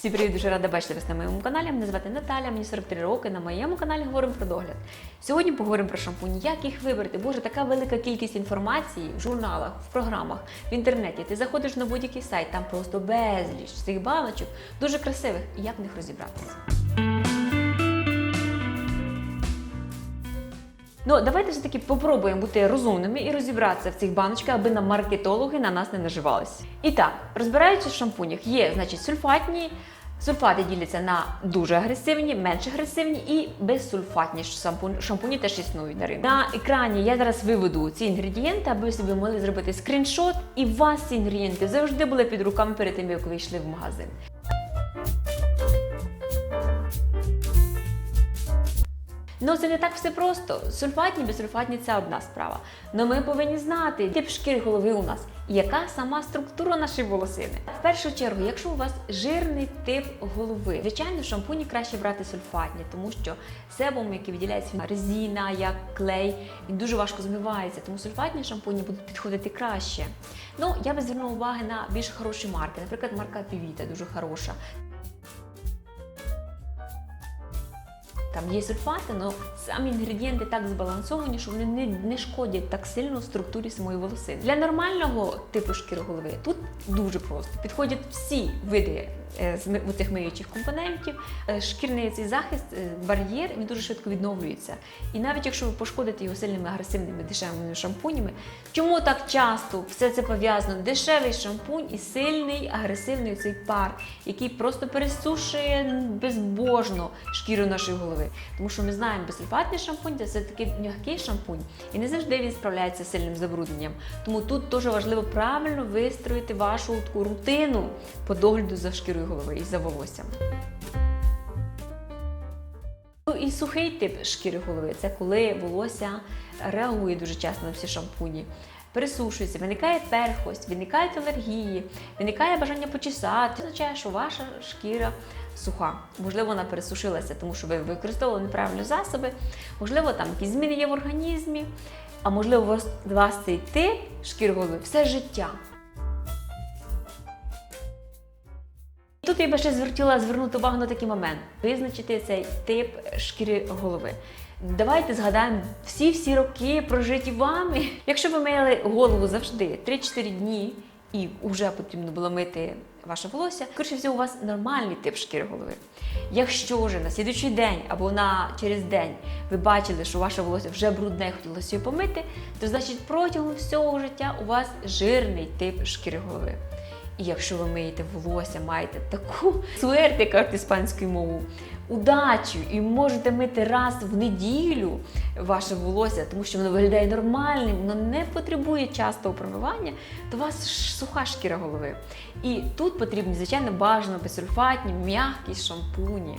Всім привіт, дуже рада бачити вас на моєму каналі. Мене звати Наталя, мені 43 роки. На моєму каналі говоримо про догляд. Сьогодні поговоримо про шампуні. Як їх вибрати? Боже, така велика кількість інформації в журналах, в програмах, в інтернеті. Ти заходиш на будь-який сайт, там просто безліч цих баночок, дуже красивих. І як в них розібратися? Ну, давайте все-таки попробуємо бути розумними і розібратися в цих баночках, аби на маркетологи на нас не наживалися. І так, розбираючись в шампунях, є, значить, сульфатні. Сульфати діляться на дуже агресивні, менш агресивні і безсульфатні шампуні, шампуні теж існують на ринку. На екрані я зараз виведу ці інгредієнти, аби ви собі могли зробити скріншот, і у вас ці інгредієнти завжди були під руками перед тим, як ви йшли в магазин. Ну, це не так все просто. Сульфатні, безсульфатні це одна справа. Но ми повинні знати тип шкіри голови у нас, яка сама структура нашої волосини. В першу чергу, якщо у вас жирний тип голови, звичайно, шампуні краще брати сульфатні, тому що себум, який виділяється резина, як клей, він дуже важко змивається, тому сульфатні шампуні будуть підходити краще. Ну, я би звернула уваги на більш хороші марки, наприклад, марка Півіта дуже хороша. Там є сульфати, але самі інгредієнти так збалансовані, що вони не, не шкодять так сильно структурі самої волосини. Для нормального типу шкіри голови тут дуже просто. Підходять всі види е, з цих миючих компонентів. Е, Шкірний цей захист, е, бар'єр, він дуже швидко відновлюється. І навіть якщо ви пошкодите його сильними агресивними дешевими шампунями, чому так часто все це пов'язано? Дешевий шампунь і сильний агресивний цей пар, який просто пересушує безбожно шкіру нашої голови. Тому що ми знаємо, безсульфатний шампунь це все таки м'який шампунь, і не завжди він справляється з сильним забрудненням. Тому тут дуже важливо правильно вистроїти вашу таку рутину по догляду за шкірою голови і за волоссям. Ну і сухий тип шкіри голови це коли волосся реагує дуже часто на всі шампуні. Пересушується, виникає перхость, виникають алергії, виникає бажання почесати. Це означає, що ваша шкіра суха. Можливо, вона пересушилася, тому що ви використовували неправильні засоби, можливо, там якісь зміни є в організмі, а можливо, у вас, вас цей тип шкіри голови все життя. Тут я би ще звертіла звернути увагу на такий момент: визначити цей тип шкіри голови. Давайте згадаємо всі-всі роки прожиті вами. Якщо ви мили голову завжди 3-4 дні і вже потрібно було мити ваше волосся, скоріше всього, у вас нормальний тип шкіри голови. Якщо вже на слідуючий день або на через день ви бачили, що ваше волосся вже брудне і хотілося його помити, то значить протягом всього життя у вас жирний тип шкіри голови. І якщо ви миєте волосся, маєте таку суерти, кажуть іспанською мовою, удачу і можете мити раз в неділю ваше волосся, тому що воно виглядає нормальним, воно не потребує частого промивання, то у вас суха шкіра голови. І тут потрібні, звичайно, бажано безсульфатні, м'які шампуні.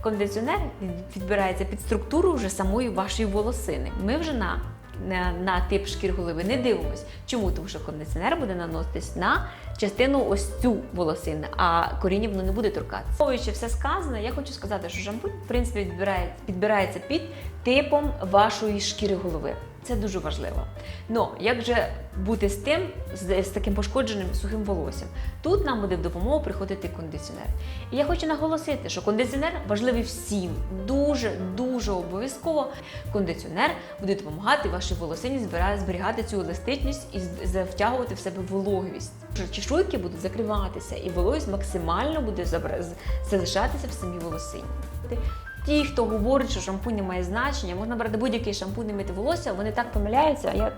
Кондиціонер він підбирається під структуру вже самої вашої волосини. Ми вже на, на, тип шкір голови не дивимось. Чому? Тому що кондиціонер буде наноситись на частину ось цю волосини, а коріння воно не буде торкатися. Враховуючи все сказане, я хочу сказати, що шампунь в принципі підбирається під типом вашої шкіри голови. Це дуже важливо. Ну, як же бути з тим, з, з таким пошкодженим сухим волоссям? Тут нам буде в допомогу приходити кондиціонер. І я хочу наголосити, що кондиціонер важливий всім. Дуже, дуже обов'язково. Кондиціонер буде допомагати вашій волосині зберігати цю еластичність і втягувати в себе вологість. Чешуйки будуть закриватися, і вологість максимально буде залишатися в самій волосині. Ті, хто говорить, що шампунь не має значення, можна брати будь-який шампунь і мити волосся, вони так помиляються. Я...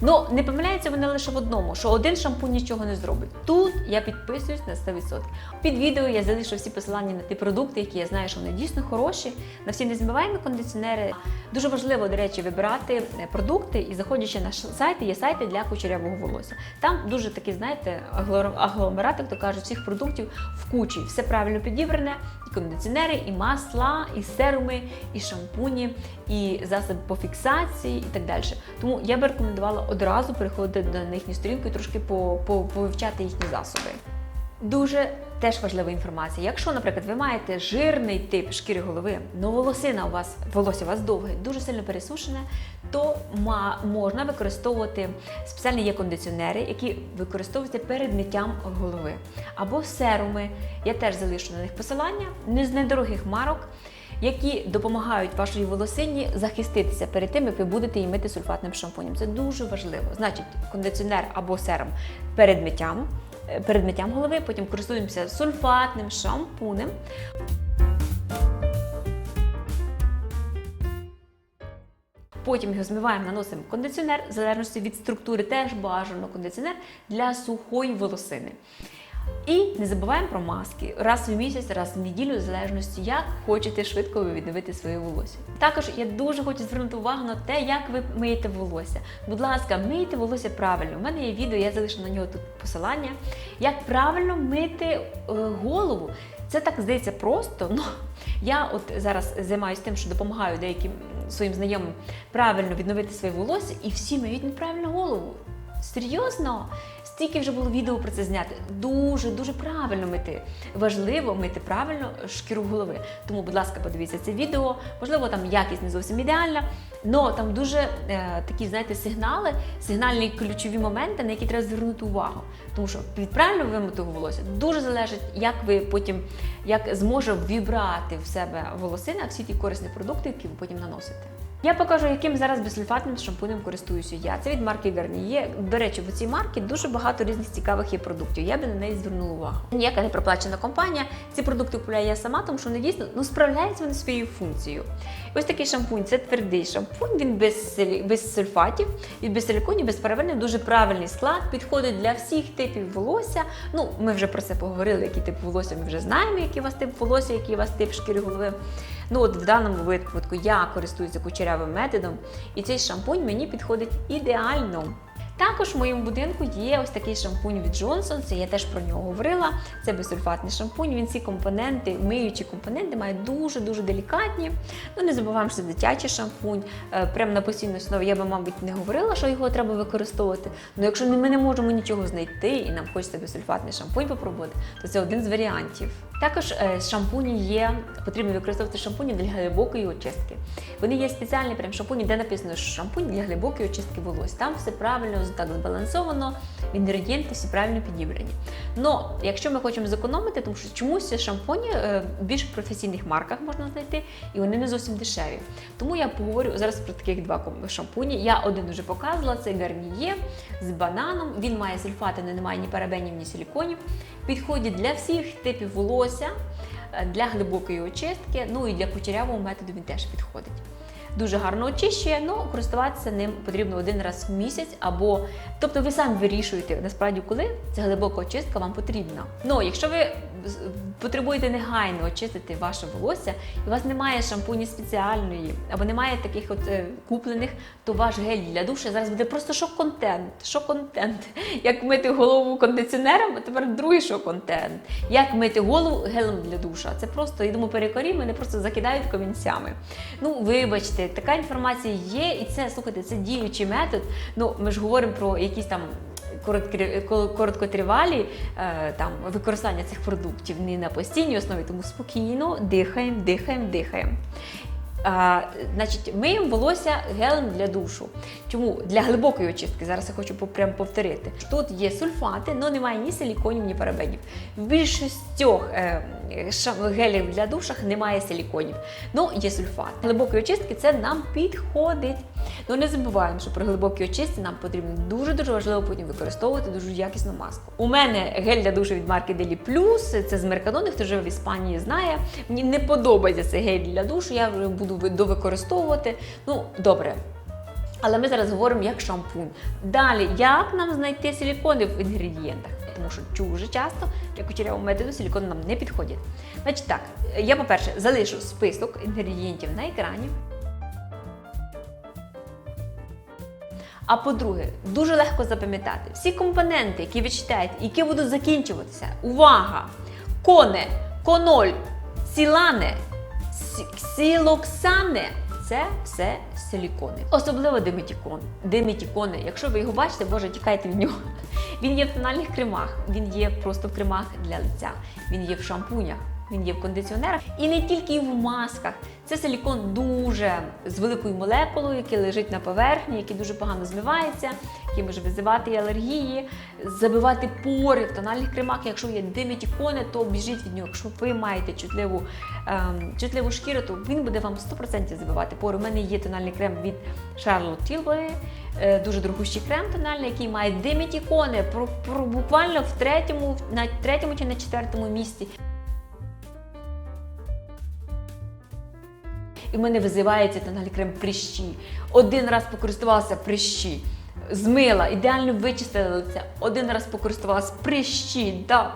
Ну, не помиляються вони лише в одному, що один шампунь нічого не зробить. Тут я підписуюсь на 100%. Під відео я залишу всі посилання на ті продукти, які я знаю, що вони дійсно хороші, на всі незмиваємі кондиціонери. Дуже важливо, до речі, вибирати е, продукти і заходячи на сайти, є сайти для кучерявого волосся. Там дуже такі, знаєте, агло- агломерат, як то кажуть, всіх продуктів в кучі. Все правильно підібране, і кондиціонери, і масла, і серуми, і шампуні, і засоби по фіксації, і так далі. Тому я би рекомендувала одразу переходити на їхню сторінку і трошки по, по, повивчати їхні засоби. Дуже теж важлива інформація. Якщо, наприклад, ви маєте жирний тип шкіри голови, але волосина у вас волосся у вас довге, дуже сильно пересушене, то можна використовувати спеціальні є кондиціонери, які використовуються перед миттям голови. Або серуми. Я теж залишу на них посилання, не з недорогих марок. Які допомагають вашій волосині захиститися перед тим, як ви будете її мити сульфатним шампунем. Це дуже важливо. Значить, кондиціонер або серум перед миттям, е, перед миттям голови, потім користуємося сульфатним шампунем. Потім його змиваємо, наносимо кондиціонер, в залежності від структури, теж бажано кондиціонер для сухої волосини. І не забуваємо про маски раз в місяць, раз в неділю, в залежності, як хочете швидко ви відновити своє волосся. Також я дуже хочу звернути увагу на те, як ви миєте волосся. Будь ласка, мийте волосся правильно. У мене є відео, я залишу на нього тут посилання. Як правильно мити е, голову. Це так здається просто. Ну я от зараз займаюся тим, що допомагаю деяким своїм знайомим правильно відновити своє волосся, і всі миють неправильно голову. Серйозно? Стільки вже було відео про це зняти. Дуже дуже правильно мити. Важливо мити правильно шкіру голови. Тому, будь ласка, подивіться це відео. Можливо, там якість не зовсім ідеальна, але там дуже е, такі, знаєте, сигнали, сигнальні ключові моменти, на які треба звернути увагу. Тому що від правильно вимитого волосся дуже залежить, як ви потім як зможе вібрати в себе волосина всі ті корисні продукти, які ви потім наносите. Я покажу, яким зараз безсульфатним шампунем користуюся я. Це від марки Garnier. До речі, в цій марці дуже багато різних цікавих є продуктів. Я би на неї звернула увагу. Ніяка не проплачена компанія. Ці продукти купуляю я сама, тому що вони дійсно ну, справляються вони своєю функцією. Ось такий шампунь це твердий шампунь, він без, без сульфатів, і без силіконів, без паравенів, дуже правильний склад, підходить для всіх типів волосся. Ну, ми вже про це поговорили, який тип волосся, ми вже знаємо, який у вас тип волосся, який у вас тип шкіри голови. Ну от в даному випадку я користуюся кучерявим методом, і цей шампунь мені підходить ідеально. Також в моєму будинку є ось такий шампунь від Johnson, це я теж про нього говорила. Це безсульфатний шампунь. Він ці компоненти, миючі компоненти, має дуже-дуже делікатні. Ну не забуваємо, що це дитячий шампунь. Е, Прямо на постійній основі я би, мабуть, не говорила, що його треба використовувати. Ну якщо ми не можемо нічого знайти і нам хочеться безсульфатний шампунь попробувати, то це один з варіантів. Також е, шампуні є, потрібно використовувати шампуні для глибокої очистки. Вони є спеціальні прям шампуні, де написано, що шампунь для глибокої очистки волосся. Там все правильно, так збалансовано, інгредієнти всі правильно підібрані. Но якщо ми хочемо зекономити, тому що чомусь шампуні е, в більш професійних марках можна знайти, і вони не зовсім дешеві. Тому я поговорю зараз про таких два шампуні. Я один вже показувала, це Garnier з бананом. Він має сульфати, але не має ні парабенів, ні силіконів. Підходить для всіх типів волосся, е, для глибокої очистки, ну і для кучерявого методу він теж підходить. Дуже гарно очищує, ну користуватися ним потрібно один раз в місяць, або тобто ви самі вирішуєте насправді, коли ця глибока очистка вам потрібна. Ну, якщо ви потребуєте негайно очистити ваше волосся, і у вас немає шампуні спеціальної, або немає таких от е, куплених, то ваш гель для душу зараз буде просто шок-контент. Шок-контент. Як мити голову кондиціонером, а тепер другий шок-контент. Як мити голову гелем для душа. Це просто, я думаю, перекорі мене просто закидають камінцями. Ну, вибачте, така інформація є, і це, слухайте, це діючий метод. Ну, ми ж говоримо про якісь там короткотривалі е, там, використання цих продуктів не на постійній основі, тому спокійно дихаємо, дихаємо, дихаємо. А, значить, миємо волосся гелем для душу. Чому? Для глибокої очистки. Зараз я хочу прям повторити. Тут є сульфати, але немає ні силіконів, ні парабенів. В більшостях е, гелів для душах немає силіконів. Ну, є сульфат. Глибокої очистки це нам підходить. Ну не забуваємо, що при глибокій очистці нам потрібно дуже-дуже важливо потім використовувати дуже якісну маску. У мене гель для душу від марки Deli Plus, це з Меркадони, хто живе в Іспанії, знає. Мені не подобається цей гель для душу, я вже буду довикористовувати. Ну, добре. Але ми зараз говоримо як шампунь. Далі, як нам знайти силікони в інгредієнтах? Тому що дуже часто для кучерявого методу силікони нам не підходять. Значить так, я, по-перше, залишу список інгредієнтів на екрані. А по-друге, дуже легко запам'ятати всі компоненти, які ви читаєте, які будуть закінчуватися. Увага! Коне, коноль, сілане, сі- Це все силікони. Особливо диметікон. Диметікони. Якщо ви його бачите, боже, тікайте від нього. Він є в тональних кремах, він є просто в кремах для лиця, він є в шампунях. Він є в кондиціонерах і не тільки в масках. Це силікон дуже з великою молекулою, який лежить на поверхні, який дуже погано змивається, який може визивати алергії, забивати пори в тональних кремах. Якщо є диметікони, то біжіть від нього. Якщо ви маєте чутливу, ем, чутливу шкіру, то він буде вам 100% забивати пори. У мене є тональний крем від Charlotte Tilbury, е, дуже дорогущий крем тональний, який має диметікони, про, про, буквально в третьому, на третьому чи на четвертому місці. І в мене визивається тональний крем прищі. Один раз покористувалася прищі, змила, ідеально вичистила. Один раз покористувалася прищі, да.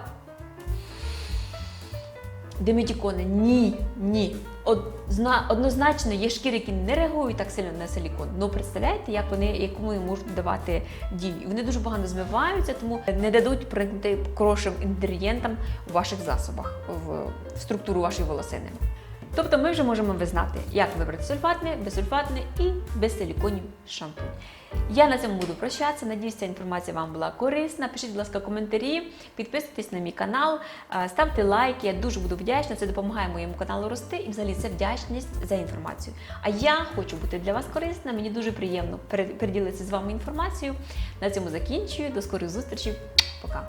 Деметікони, ні, ні. Однозначно є шкіри, які не реагують так сильно на силікон. Ну представляєте, як вони вони можуть давати дію. І Вони дуже погано змиваються, тому не дадуть проникнути хорошим інгредієнтам у ваших засобах, в структуру вашої волосини. Тобто ми вже можемо визнати, як вибрати сульфатний, безсульфатний і безсиліконів шампунь. Я на цьому буду прощатися. Надіюсь, ця інформація вам була корисна. Пишіть, будь ласка, коментарі, підписуйтесь на мій канал, ставте лайки. Я дуже буду вдячна. Це допомагає моєму каналу рости і взагалі це вдячність за інформацію. А я хочу бути для вас корисна. Мені дуже приємно переділитися з вами інформацією. На цьому закінчую. До скорих зустрічей. Пока.